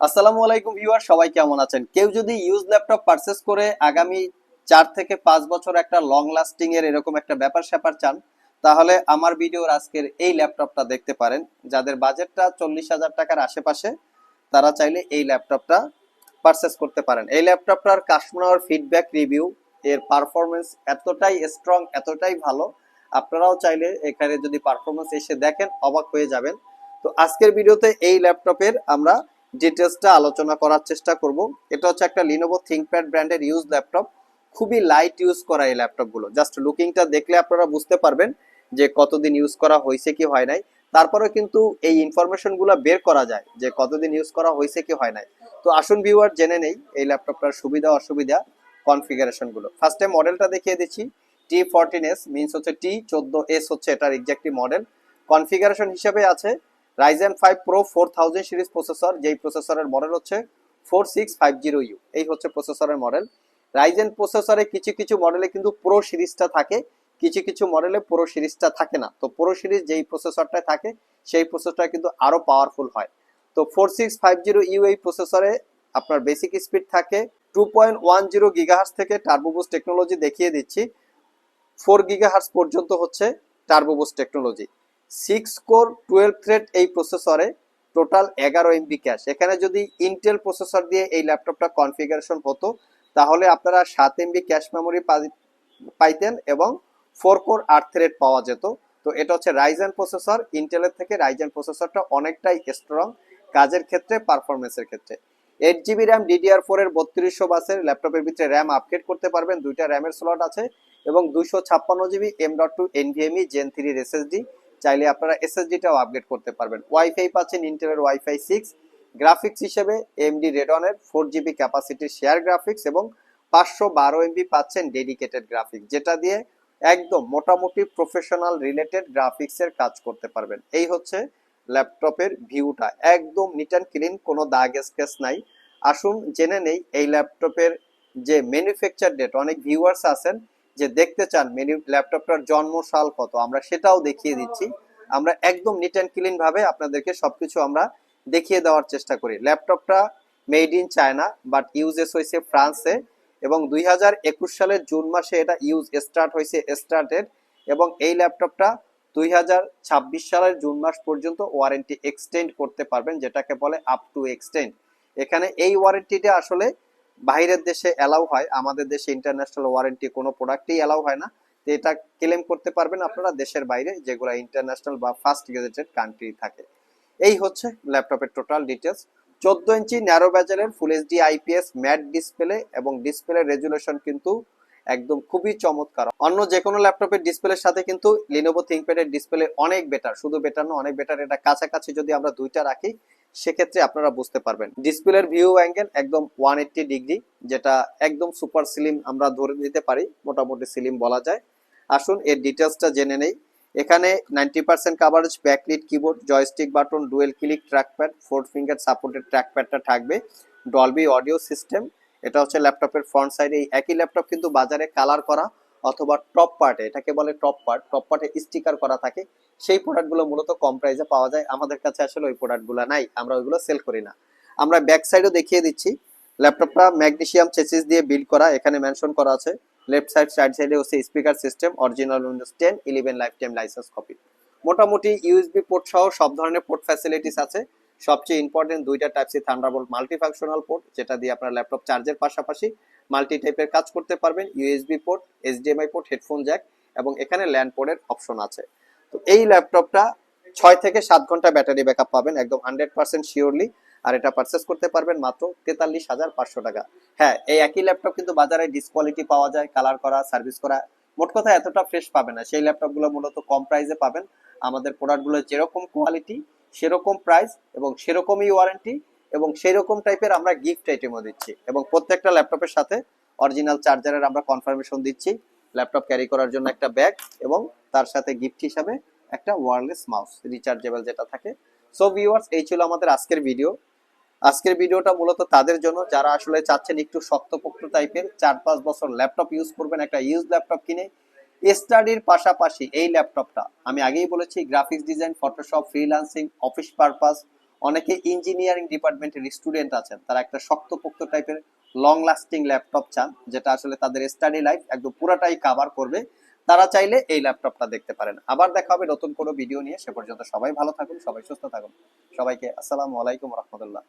আসসালামু আলাইকুম ভিউয়ার, সবাই কেমন আছেন? কেউ যদি ইউজ ল্যাপটপ পারচেস করে আগামী চার থেকে পাঁচ বছর একটা লং লাস্টিং এর এরকম একটা ব্যাপার স্যাপার চান, তাহলে আমার ভিডিওর আজকের এই ল্যাপটপটা দেখতে পারেন। যাদের বাজেটটা চল্লিশ হাজার টাকার আশেপাশে, তারা চাইলে এই ল্যাপটপটা পারচেস করতে পারেন। এই ল্যাপটপটার কাস্টমার ফিডব্যাক রিভিউ এর পারফরমেন্স এতটাই স্ট্রং এতটাই ভালো, আপনারাও চাইলে এখানে যদি পারফরমেন্স এসে দেখেন, অবাক হয়ে যাবেন। তো আজকের ভিডিওতে এই ল্যাপটপের আমরা ডিটেলসটা আলোচনা করার চেষ্টা করব। এটা হচ্ছে একটা লিনোভো থিংকপ্যাড ব্র্যান্ডের ইউজ ল্যাপটপ খুবই লাইট ইউজ করা এই ল্যাপটপগুলো জাস্ট লুকিংটা দেখলে আপনারা বুঝতে পারবেন যে কতদিন ইউজ করা হয়েছে কি হয় নাই। তারপরে কিন্তু এই ইনফরমেশনগুলো বের করা যায় যে কতদিন ইউজ করা হয়েছে কি হয় নাই। তো আসুন ভিউয়ার জেনে নেই এই ল্যাপটপটার সুবিধা, অসুবিধা কনফিগারেশনগুলো ফার্স্টে মডেলটা দেখিয়ে দিচ্ছি। টি ফোরটিন এস মিনস হচ্ছে টি চোদ্দ এস হচ্ছে এটার এক্স্যাক্টলি মডেল কনফিগারেশন হিসেবে আছে Ryzen five pro four thousand series processor যেই প্রসেসরের মডেল হচ্ছে four six five zero U এই হচ্ছে প্রসেসরের মডেল রাইজেন প্রসেসরে কিছু কিছু মডেলে কিন্তু প্রো সিরিজটা থাকে, কিছু কিছু মডেলে প্রো সিরিজটা থাকে না। তো প্রো সিরিজ যেই প্রসেসরটা থাকে, সেই প্রসেসরটা কিন্তু আরও পাওয়ারফুল হয়। তো four six five zero U এই প্রসেসরে আপনার বেসিক স্পিড থাকে two point one zero gigahertz থেকে টার্বোবুস টেকনোলজি দেখিয়ে দিচ্ছি। ফোর গিগাহার্স পর্যন্ত হচ্ছে turbo boost technology six core twelve thread এই প্রসেসরে টোটাল এগারো এমবি ক্যাশ এখানে যদি ইন্টেল প্রসেসর দিয়ে এই ল্যাপটপটা কনফিগারেশন হতো, তাহলে আপনারা সাত এমবি ক্যাশ মেমোরি পাইতেন এবং ফোর কোর আট থ্রেড পাওয়া যেত। তো এটা হচ্ছে রাইজেন প্রসেসর ইন্টেলের থেকে রাইজেন প্রসেসরটা অনেকটাই স্ট্রং কাজের ক্ষেত্রে পারফরমেন্সের ক্ষেত্রে। Eight GB RAM DDR four এর বত্রিশশো বাসের ল্যাপটপের ভিতরে র্যাম আপগ্রেড করতে পারবেন। দুইটা র্যামের স্লট আছে এবং দুইশো ছাপ্পান্ন GB M dot two NVMe Gen থ্রির এসএসডি চাইলে আপনারা এসএসডিটাও আপগ্রেড করতে পারবেন। ওয়াইফাই পাচ্ছেন ইন্টেলের ওয়াইফাই সিক্স গ্রাফিক্স হিসেবে এমডি রেডনের ফোর জিবি ক্যাপাসিটির শেয়ার গ্রাফিক্স এবং পাঁচশো বারো এমবি পাচ্ছেন ডেডিকেটেড গ্রাফিক্স যেটা দিয়ে একদম মোটামুটি প্রফেশনাল রিলেটেড গ্রাফিক্সের কাজ করতে পারবেন। এই হচ্ছে ল্যাপটপের ভিউটা একদম নিট অ্যান্ড ক্লিন কোনো দাগ স্কেচ নাই। আসুন, জেনে নেই, এই ল্যাপটপের যে ম্যানুফ্যাকচার ডেট অনেক ভিউয়ার্স আছেন যে দেখতে চান মেনু ল্যাপটপটার জন্ম সাল কত, আমরা সেটাও দেখিয়ে দিচ্ছি। আমরা একদম নিট অ্যান্ড ক্লিন ভাবে আপনাদেরকে সবকিছু আমরা দেখিয়ে দেওয়ার চেষ্টা করি। ল্যাপটপটা made in China but uses হয়েছে ফ্রান্সে এবং দুই হাজার একুশ সালের জুন মাসে এটা ইউজ স্টার্ট হয়েছে স্টার্টেড এবং এই ল্যাপটপটা দুই হাজার ছাব্বিশ সালের জুন মাস পর্যন্ত ওয়ারেন্টি এক্সটেন্ড করতে পারবেন, যেটাকে বলে আপ টু এক্সটেন্ড এখানে এই ওয়ারেন্টিটা আসলে বাইরের দেশে অ্যালাউ হয়, আমাদের দেশে ইন্টারন্যাশনাল ওয়ারেন্টি কোনো প্রোডাক্টই অ্যালাউ হয় না। তো এটা ক্লেম করতে পারবেন আপনারা দেশের বাইরে, যেগুলো ইন্টারন্যাশনাল বা ফার্স্ট গেজেটেড কান্ট্রি থাকে। এই হচ্ছে ল্যাপটপের টোটাল ডিটেলস চোদ্দ ইঞ্চি narrow ব্যাজারের full HD IPS matte display এবং ডিসপ্লে রেজুলেশন কিন্তু একদম খুবই চমৎকার। অন্য যে কোনো ল্যাপটপের ডিসপ্লের সাথে কিন্তু লিনোভো থিংকপ্যাডের ডিসপ্লে অনেক বেটার শুধু বেটার না, অনেক বেটার এটা কাছাকাছি যদি আমরা দুইটা রাখি সেক্ষেত্রে আপনারা বুঝতে পারবেন। ডিসপ্লের ভিউ অ্যাঙ্গেল একদম ওয়ান ডিগ্রি যেটা একদম সুপার স্লিম আমরা ধরে নিতে পারি, মোটামুটি স্লিম বলা যায়। আসুন এর ডিটেলসটা জেনে নেই। এখানে ninety percent coverage backlit keyboard joystick button dual click trackpad four finger supported ট্র্যাকপ্যাডটা থাকবে। ডলবি অডিও সিস্টেম এটা হচ্ছে ল্যাপটপের ফ্রন্ট সাইডে এই একই ল্যাপটপ কিন্তু বাজারে কালার করা। অথবা টপ পার্টে এটাকে বলে টপ পার্ট টপ পার্টে স্টিকার করা থাকে, সেই প্রোডাক্টগুলো মূলত কম প্রাইসে পাওয়া যায়। আমাদের কাছে আসলে ওই প্রোডাক্টগুলো নাই, আমরা ওইগুলো সেল করি না। আমরা ব্যাক সাইডও দেখিয়ে দিচ্ছি ল্যাপটপটা ম্যাগনেসিয়াম চেসিস দিয়ে বিল্ড করা, এখানে মেনশন করা আছে। লেফট সাইড সাইড সাইডে হচ্ছে speaker system original Windows ten eleven lifetime license copy মোটামুটি ইউএসবি পোর্ট সহ সব ধরনের পোর্ট ফ্যাসিলিটিস আছে। সবচেয়ে ইম্পর্টেন্ট দুইটা টাইপ থান্ডারবোল্ট মাল্টিফাংশনাল পোর্ট যেটা দিয়ে আপনার ল্যাপটপ চার্জের পাশাপাশি মাল্টি টাইপের কাজ করতে পারবেন USB port HDMI port headphone jack এবং এখানে ল্যান্ড পোর্টের অপশন আছে। তো এই ল্যাপটপটা ছয় থেকে সাত ঘণ্টা ব্যাটারি ব্যাকআপ পাবেন, একদম হান্ড্রেড পার্সেন্ট শিওরলি আর এটা পারচেস করতে পারবেন মাত্র তেতাল্লিশ হাজার পাঁচশো টাকা। হ্যাঁ এই একই ল্যাপটপ কিন্তু বাজারে ডিসকোয়ালিটি পাওয়া যায় কালার করা সার্ভিস করা, মোট কথা এতটা ফ্রেশ পাবেন না। সেই ল্যাপটপগুলো মূলত কম প্রাইসে পাবেন। আমাদের প্রোডাক্টগুলো যেরকম কোয়ালিটি সেরকম প্রাইস এবং সেরকমই ওয়ারেন্টি এবং সেরকম টাইপের আমরা গিফট আইটেমও দিচ্ছি। এবং প্রত্যেকটা ল্যাপটপের সাথে অরিজিনাল চার্জারের আমরা কনফার্মেশন দিচ্ছি ল্যাপটপ ক্যারি করার জন্য একটা ব্যাগ এবং তার সাথে গিফট হিসাবে একটা ওয়ারলেস মাউস রিচার্জেবল যেটা থাকে। সো ভিউয়ার্স এই ছিল আমাদের আজকের ভিডিও আজকের ভিডিওটা মূলত তাদের জন্য যারা আসলে চাচ্ছেন একটু শক্তপোক্ত টাইপের চার পাঁচ বছর ল্যাপটপ ইউজ করবেন, একটা ইউজ ল্যাপটপ কিনে স্টাডির পাশাপাশি এই ল্যাপটপটা আমি আগেই বলেছি graphics design Photoshop freelancing office purpose অনেকে ইঞ্জিনিয়ারিং ডিপার্টমেন্টের স্টুডেন্ট আছেন, তারা একটা শক্তপোক্ত টাইপের লং লাস্টিং ল্যাপটপ চান, যেটা আসলে তাদের স্টাডি লাইফ একদম পুরাটাই কাভার করবে। তারা চাইলে এই ল্যাপটপটা দেখতে পারেন। আবার দেখা হবে নতুন কোনো ভিডিও নিয়ে। সে পর্যন্ত সবাই ভালো থাকুন, সবাই সুস্থ থাকুন। সবাইকে আসসালামু আলাইকুম রহমতুল্লাহ।